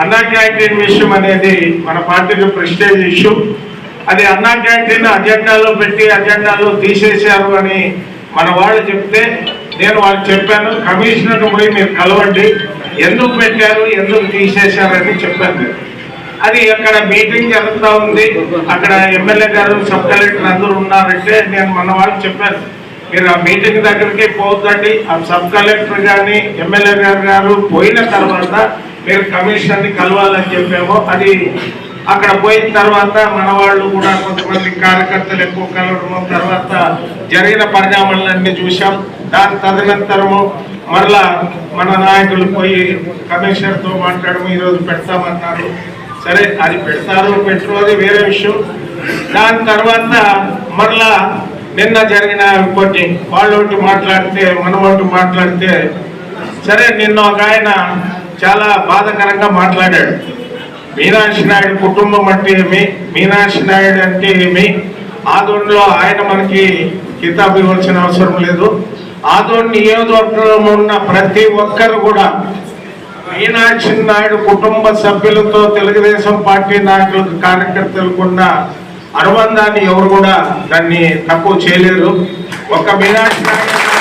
అన్నా క్యాంటీన్ విషయం అనేది మన పార్టీకి ప్రెస్టేజ్ ఇష్యూ. అది అన్నా క్యాంటీన్ అజెండాలో పెట్టి అజెండాలో తీసేశారు అని మన వాళ్ళు చెప్తే నేను వాళ్ళు చెప్పాను. కమిషనర్ పోయి మీరు కలవండి. ఎందుకు పెట్టారు ఎందుకు తీసేశారని చెప్పాను. అది అక్కడ మీటింగ్ జరుగుతూ ఉంది. అక్కడ ఎమ్మెల్యే గారు సబ్ కలెక్టర్ అందరూ ఉన్నారంటే నేను మన వాళ్ళు చెప్పాను. మీరు ఆ మీటింగ్ దగ్గరికి పోతండి ఆ సబ్ కలెక్టర్ కానీ ఎమ్మెల్యే గారు గారు పోయిన తర్వాత మీరు కమిషన్ని కలవాలని చెప్పాము అది అక్కడ పోయిన తర్వాత మన వాళ్ళు కూడా కొంతమంది కార్యకర్తలు ఎక్కువ కలవడము తర్వాత జరిగిన పరిణామాలన్నీ చూసాం దాని తదనంతరము మరలా మన నాయకులు పోయి కమిషనర్తో మాట్లాడము ఈరోజు పెడతామన్నారు. సరే అది పెడతారు పెట్టరు అది వేరే విషయం. దాని తర్వాత మరలా నిన్న జరిగిన కొన్ని వాళ్ళు ఒకటి మాట్లాడితే మనం మాట్లాడితే సరే నిన్న ఒక ఆయన చాలా బాధాకరంగా మాట్లాడాడు. మీనాక్షి నాయుడు కుటుంబం అంటే ఏమి? మీనాక్షి నాయుడు అంటే ఏమి? ఆదోన్లో ఆయన మనకి కితాబు ఇవ్వాల్సిన అవసరం లేదు. ఆదోన్ నియోజకవర్గంలో ఉన్న ప్రతి ఒక్కరు కూడా మీనాక్షి నాయుడు కుటుంబ సభ్యులతో తెలుగుదేశం పార్టీ నాయకులకు కార్యకర్తలకు ఉన్న అనుబంధాన్ని ఎవరు కూడా దాన్ని తక్కువ చేయలేరు. ఒక మీనాక్షి నాయుడు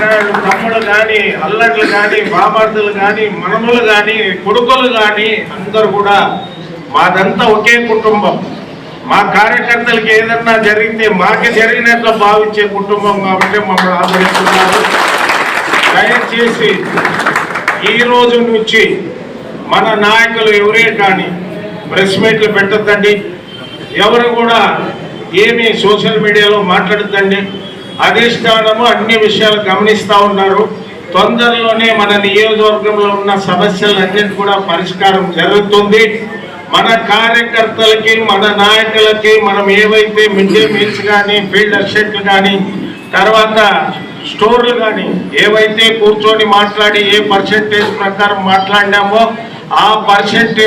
కాదు, తమ్ముడు కానీ అల్లట్లు కానీ బామర్దులు కానీ మనములు కానీ కొడుకులు కానీ అందరూ కూడా మాదంతా ఒకే కుటుంబం. మా కార్యకర్తలకి ఏదన్నా జరిగితే మాకు జరిగినట్లు భావించే కుటుంబం కాబట్టి మమ్మల్ని ఆదరిస్తున్నారు. దయచేసి ఈ రోజు నుంచి మన నాయకులు ఎవరే కానీ ప్రెస్ మీట్లు పెట్టద్దండి. ఎవరు కూడా ఏమి సోషల్ మీడియాలో మాట్లాడద్దండి. అధిష్టానము అన్ని విషయాలు గమనిస్తూ ఉన్నారు. తొందరలోనే మన నియోజకవర్గంలో ఉన్న సమస్యలన్నిటి కూడా పరిష్కారం జరుగుతుంది. మన కార్యకర్తలకి మన నాయకులకి మనం ఏవైతే మిడ్ డే మీల్స్ కానీ ఫీల్డ్ అసెట్లు కానీ తర్వాత స్టోర్లు కానీ ఏవైతే కూర్చొని మాట్లాడి ఏ పర్సెంటేజ్ ప్రకారం మాట్లాడినామో ఆ పర్సెంటేజ్